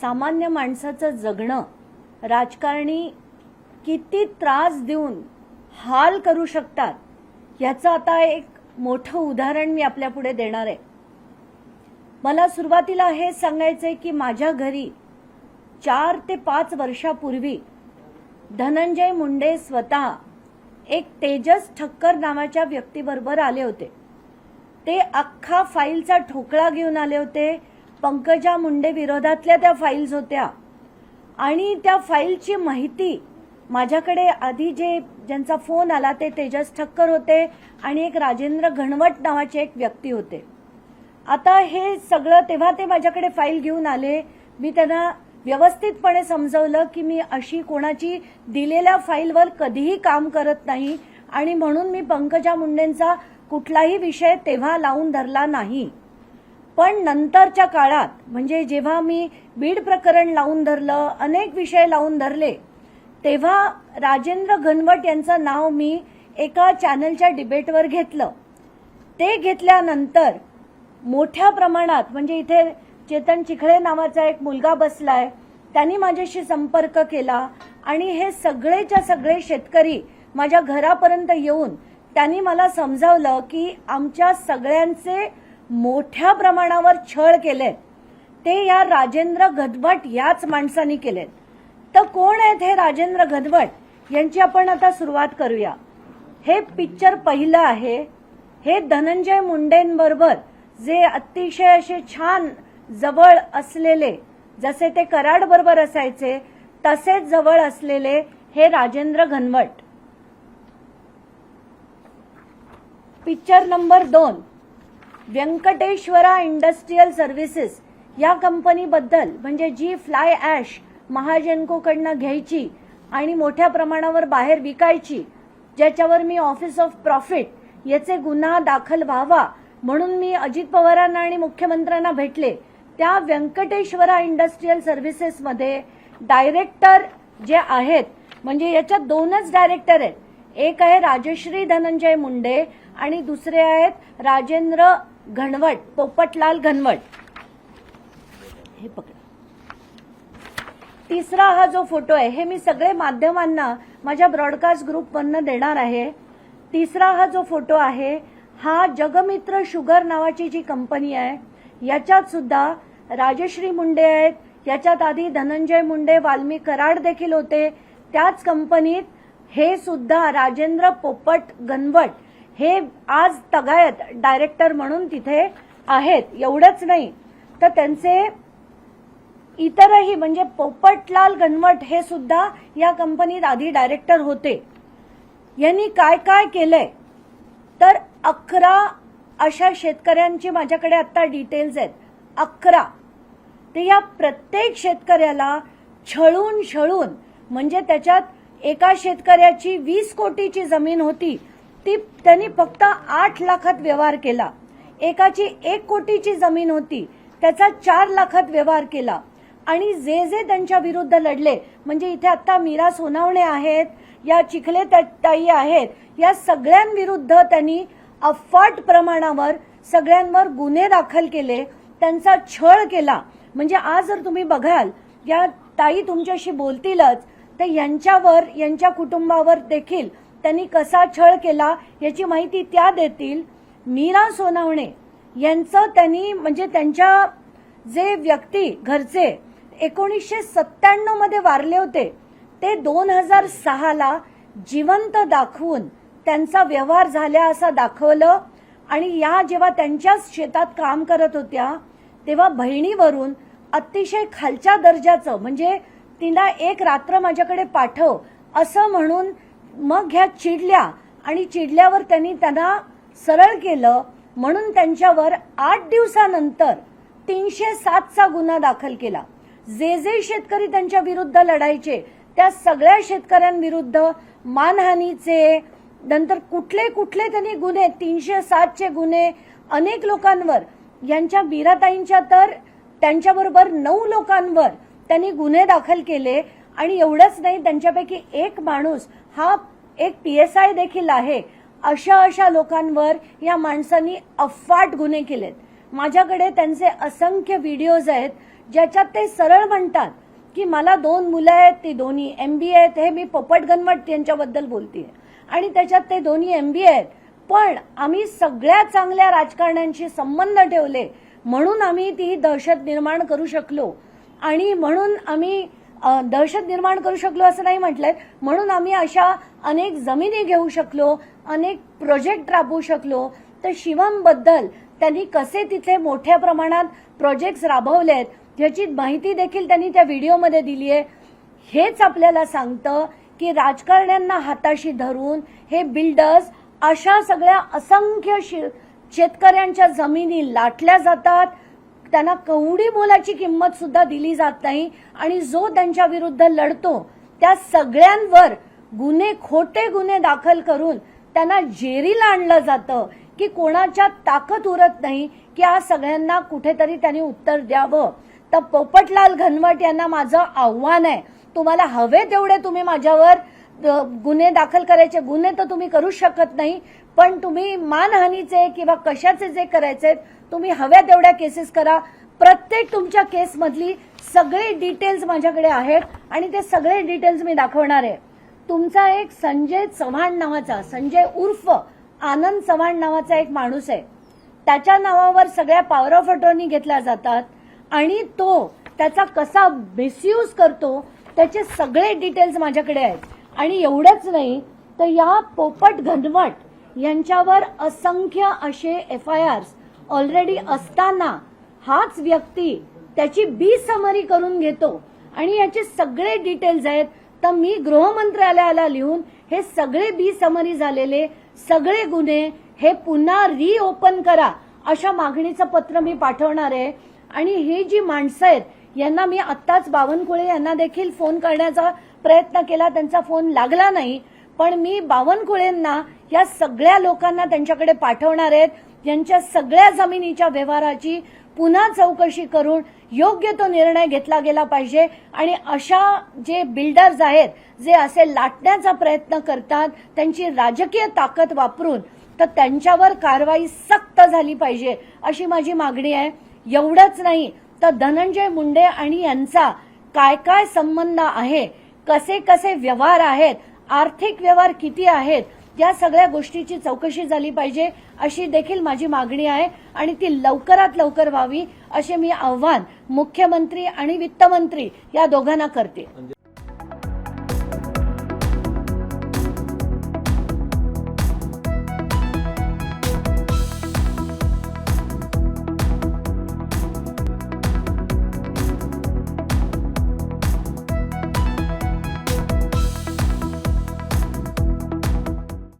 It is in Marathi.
सामान्य माणसाचं जगणं राजकारणी किती त्रास देऊन हाल करू शकतात याचं आता एक मोठं उदाहरण मी आपल्या पुढे देणार आहे. मला सुरुवातीला हे सांगायचंय की माझ्या घरी चार ते पाच वर्षापूर्वी धनंजय मुंडे स्वतः एक तेजस ठक्कर नावाच्या व्यक्तीबरोबर आले होते. ते अख्खा फाईलचा ठोकळा घेऊन आले होते पंकजा मुंडे विरोधातल्या त्या फाईल्स होत्या. आणि त्या फाईलची माहिती माझ्याकडे आधी जे ज्यांचा फोन आला ते तेजस ठक्कर होते आणि एक राजेंद्र घणवट नावाचे एक व्यक्ती होते. आता हे सगळं तेव्हा ते माझ्याकडे फाईल घेऊन आले. मी त्यांना व्यवस्थितपणे समजवलं की मी अशी कोणाची दिलेल्या फाईलवर कधीही काम करत नाही आणि म्हणून मी पंकजा मुंडेंचा कुठलाही विषय तेव्हा लावून धरला नाही. पण नंतरच्या काळात म्हणजे जेव्हा मी बीड प्रकरण लावून धरलं अनेक विषय लावून धरले तेव्हा राजेंद्र घनवट यांचं नाव मी एका चॅनलच्या डिबेटवर घेतलं. ते घेतल्यानंतर मोठ्या प्रमाणात म्हणजे इथे चेतन चिखळे नावाचा एक मुलगा बसलाय त्यांनी माझ्याशी संपर्क केला आणि हे सगळेच्या सगळे शेतकरी माझ्या घरापर्यंत येऊन त्यांनी मला समजावलं की आमच्या सगळ्यांचे मोठ्या प्रमाणावर छळ केलेत. ते या राजेंद्र घनवट याच माणसांनी केलेत. तर कोण आहेत हे राजेंद्र गदवट यांची आपण आता सुरुवात करूया. हे पिक्चर पहिलं आहे. हे धनंजय मुंडेंबरोबर जे अतिशय असे छान जवळ असलेले जसे ते कराड बरोबर असायचे तसेच जवळ असलेले हे राजेंद्र घनवट. पिक्चर नंबर दोन. व्यंकटेश्वरा इंडस्ट्रीयल सर्व्हिसेस या कंपनीबद्दल म्हणजे जी फ्लाय ॲश महाजनकोकडनं घ्यायची आणि मोठ्या प्रमाणावर बाहेर विकायची ज्याच्यावर मी ऑफिस ऑफ प्रॉफिट याचे गुन्हा दाखल व्हावा म्हणून मी अजित पवारांना आणि मुख्यमंत्र्यांना भेटले त्या व्यंकटेश्वरा इंडस्ट्रीयल सर्व्हिसेसमध्ये डायरेक्टर जे आहेत म्हणजे याच्यात दोनच डायरेक्टर आहेत. एक आहे राजश्री धनंजय मुंडे आणि दुसरे आहेत राजेंद्र घनवट पोपटलाल घनवट. हे पकड. तिसरा हा जो फोटो आहे हे मी सगळे माध्यमांना माझ्या ब्रॉडकास्ट ग्रुपमधनं देणार आहे. तिसरा हा जो फोटो आहे हा जगमित्र शुगर नावाची जी कंपनी आहे याच्यात सुद्धा राजश्री मुंडे आहेत. याच्यात आधी धनंजय मुंडे वाल्मी कराड देखील होते. त्याच कंपनीत हे सुद्धा राजेंद्र पोपट गणवट हे आज तगायत डायरेक्टर म्हणून तिथे आहेत एवढंच नाही. तर त्यांचे इतरही म्हणजे पोपटलाल गणवट हे सुद्धा या कंपनीत आधी डायरेक्टर होते. यांनी काय काय केलंय? तर अकरा अशा शेतकऱ्यांची माझ्याकडे आता डिटेल्स आहेत. अकरा. ते या प्रत्येक शेतकऱ्याला छळून छळून म्हणजे त्याच्यात एका शेतकऱ्याची वीस कोटीची जमीन होती ती त्यांनी फक्त आठ लाखात व्यवहार केला. एकाची एक कोटीची जमीन होती त्याचा चार लाखात व्यवहार केला. आणि जे जे त्यांच्या विरुद्ध लढले म्हणजे इथे आता मीरा सोनावणे आहेत या चिखले ताई आहेत या सगळ्यांविरुद्ध त्यांनी अफाट प्रमाणावर सगळ्यांवर गुन्हे दाखल केले त्यांचा छळ केला. म्हणजे आज जर तुम्ही बघाल या ताई तुमच्याशी बोलतीलच तर यांच्यावर यांच्या कुटुंबावर देखील त्यांनी कसा छळ केला याची माहिती त्या देतील. मीरा सोनावणे यांचं त्यांनी म्हणजे त्यांच्या जे व्यक्ती घरचे एकोणीसशे सत्त्याण्णवमध्ये वारले होते. ते दोन हजार सहाला जिवंत दाखवून त्यांचा व्यवहार झाल्या असं दाखवलं. आणि या जेव्हा त्यांच्याच शेतात काम करत होत्या तेव्हा बहिणीवरून अतिशय खालच्या दर्जाचं म्हणजे तिला एक रात्र माझ्याकडे पाठव असं म्हणून मग ह्या चिडल्या आणि चिडल्यावर त्यांनी त्यांना सरळ केलं. म्हणून त्यांच्यावर आठ दिवसानंतर तीनशे सातचा गुन्हा दाखल केला. जे जे शेतकरी त्यांच्या विरुद्ध लढायचे त्या सगळ्या शेतकऱ्यांविरुद्ध मानहानीचे नंतर कुठले कुठले त्यांनी गुन्हे तीनशे सातचे गुन्हे अनेक लोकांवर यांच्या बीराताईंच्या तर त्यांच्याबरोबर नऊ लोकांवर त्यांनी गुन्हे दाखल केले. आणि एवढंच नाही त्यांच्यापैकी एक माणूस हा एक पीएसआय देखील आहे. अशा अशा लोकांवर या माणसांनी अफाट गुन्हे केलेत. माझ्याकडे त्यांचे असंख्य व्हिडिओज आहेत ज्याच्यात ते सरळ म्हणतात की मला दोन मुलं आहेत ती दोन्ही एमबीए आहेत हे मी पोपट गणमट यांच्याबद्दल बोलतेय. आणि त्याच्यात ते दोन्ही एमबीए आहेत. पण आम्ही सगळ्या चांगल्या राजकारण्यांशी संबंध ठेवले म्हणून आम्ही ती दहशत निर्माण करू शकलो. आणि म्हणून आम्ही दहशत निर्माण करू शकलो असं नाही म्हटलंय. म्हणून आम्ही अशा अनेक जमिनी घेऊ शकलो अनेक प्रोजेक्ट राबवू शकलो. तर शिवमबद्दल त्यांनी कसे तिथे मोठ्या प्रमाणात प्रोजेक्ट्स राबवलेत याची माहिती देखील त्यांनी त्या व्हिडिओमध्ये दिली आहे हेच आपल्याला सांगतं की राजकारण्यांना हाताशी धरून हे बिल्डर्स अशा सगळ्या असंख्य शे- शेतकऱ्यांच्या जमिनी लाटल्या जातात. त्यांना कवडी मोलाची किंमत सुद्धा दिली जात नाही. आणि जो त्यांच्या विरुद्ध लढतो त्या सगळ्यांवर गुन्हे खोटे गुन्हे दाखल करून त्यांना जेरीला आणलं जातं की कोणाच्या ताकद उरत नाही की आज सगळ्यांना कुठेतरी त्यांनी उत्तर द्यावं. तर पोपटलाल घनवट यांना माझं आव्हान आहे. तुम्हाला हवे तेवढे तुम्ही माझ्यावर गुन्हे दाखल करायचे गुन्हे तर तुम्ही करू शकत नाही पण तुम्ही मानहानीचे किंवा कशाचे जे करायचे तुम्ही हव्या तेवढ्या केसेस करा. प्रत्येक तुमच्या केसमधली सगळे डिटेल्स माझ्याकडे आहेत आणि ते सगळे डिटेल्स मी दाखवणार आहे. तुमचा एक संजय चव्हाण नावाचा संजय उर्फ आनंद चव्हाण नावाचा एक माणूस आहे. त्याच्या नावावर सगळ्या पॉवर ऑफ अटॉर्नी घेतल्या जातात आणि तो त्याचा कसा मिसयूज करतो त्याचे सगळे डिटेल्स माझ्याकडे आहेत. आणि एवढंच नाही तर या पोपट घनवट यांच्यावर असंख्य असे एफ आय आर्स ऑलरेडी असताना हाच व्यक्ती त्याची बी समरी करून घेतो. आणि याचे सगळे डिटेल्स आहेत. तर मी गृहमंत्रालयाला लिहून हे सगळे बी समरी झालेले सगळे गुन्हे हे पुन्हा रिओपन करा अशा मागणीचं पत्र मी पाठवणार आहे. आणि ही जी माणसं आहेत यांना मी आत्ताच बावनकुळे यांना देखील फोन करण्याचा प्रयत्न केला त्यांचा फोन लागला नाही. पण मी बावनकुळेंना या सगळ्या लोकांना त्यांच्याकडे पाठवणार आहेत. यांच्या सगळ्या जमिनीच्या व्यवहाराची पुन्हा चौकशी करून योग्य तो निर्णय घेतला गेला पाहिजे. आणि अशा जे बिल्डर्स आहेत जे असे लाटण्याचा प्रयत्न करतात त्यांची राजकीय ताकद वापरून तर त्यांच्यावर कारवाई सक्त झाली पाहिजे अशी माझी मागणी आहे. एवढंच नाही तर धनंजय मुंडे आणि यांचा काय काय संबंध आहे कसे कसे व्यवहार आहेत आर्थिक व्यवहार किती आहेत या सगळ्या गोष्टीची चौकशी झाली पाहिजे अशी देखील माझी मागणी आहे आणि ती लवकरात लवकर व्हावी असे मी आव्हान मुख्यमंत्री आणि वित्तमंत्री या दोघांना करते.